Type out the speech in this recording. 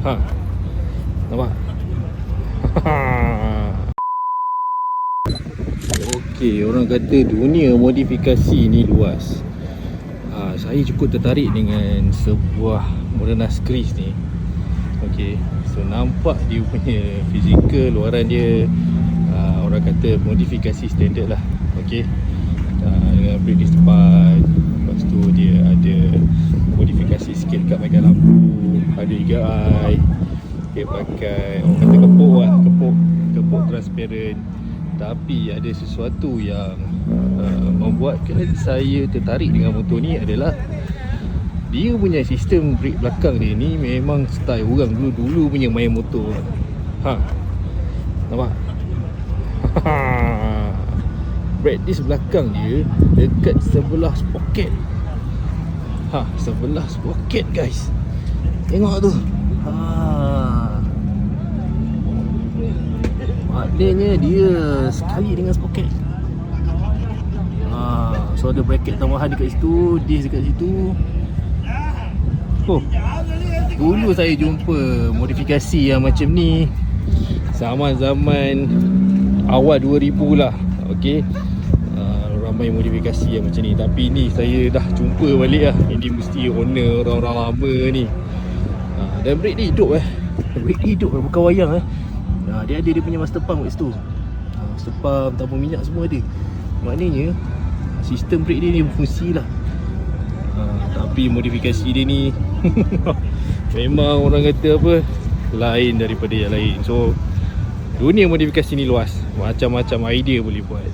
Ha. Nampak? Okey, orang kata dunia modifikasi ni luas. Ha, saya cukup tertarik dengan sebuah Modernas Chris ni. Okey, so nampak dia punya fizikal luaran dia uh, orang kata modifikasi standard lah. Okey. Uh, dengan brake depan. Lepas tu dia ada modifikasi sikit ada EGI. Dia pakai orang kata kepuk lah, kepuk kepuk transparent. Tapi ada sesuatu yang uh, membuatkan saya tertarik dengan motor ni adalah dia punya sistem brake belakang dia ni memang style orang dulu-dulu punya main motor. Ha. Nampak? brake disc belakang dia dekat sebelah sprocket. Ha, sebelah sprocket guys. Tengok tu. Ha. Maknanya dia sekali dengan sprocket. Ha, so ada bracket tambahan dekat situ, disc dekat situ. Oh. Dulu saya jumpa modifikasi yang macam ni zaman-zaman awal 2000 lah. Okey. Uh, ramai modifikasi yang macam ni tapi ni saya dah jumpa balik lah. Ini mesti owner orang-orang lama ni. Dan brake ni hidup eh. Brake ni hidup eh, bukan wayang eh. Uh, dia ada dia punya master pump kat situ. Uh, master pump, tabung minyak semua ada. Maknanya sistem brake dia ni berfungsi lah. Uh, tapi modifikasi dia ni Memang orang kata apa Lain daripada yang lain So Dunia modifikasi ni luas Macam-macam idea boleh buat